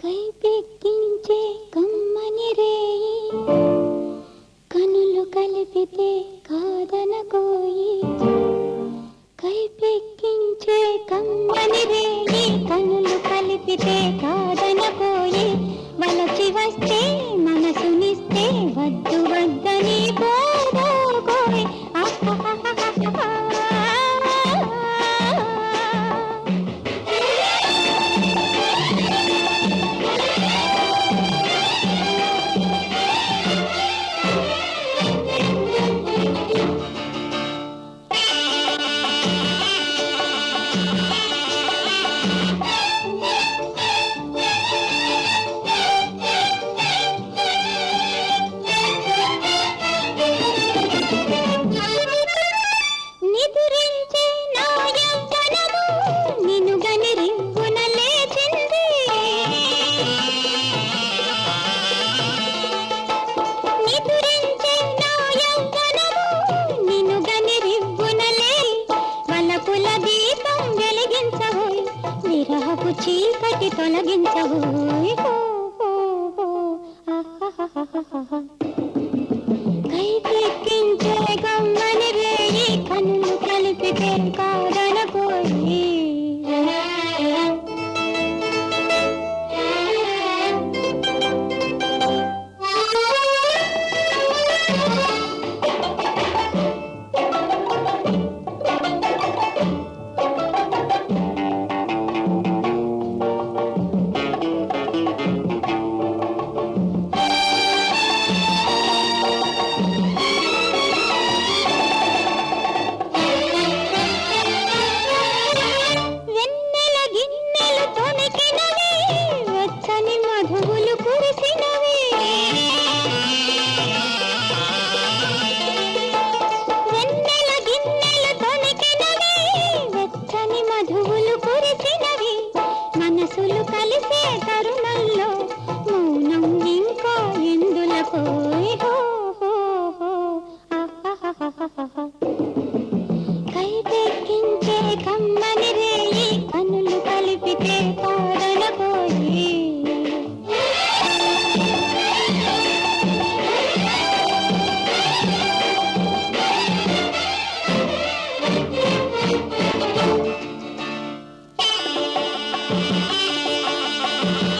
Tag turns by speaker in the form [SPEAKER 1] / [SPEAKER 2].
[SPEAKER 1] కైపెక్కించే కమ్మని రేయి. కనులు కలిపితే కాదనకోయి కైపెక్కించే కమ్మని రేయి. కనులు కలిపితే కా దీపం వెలిగించవు విరహపు చీకటి తొలగించవు. కైతే Thank you.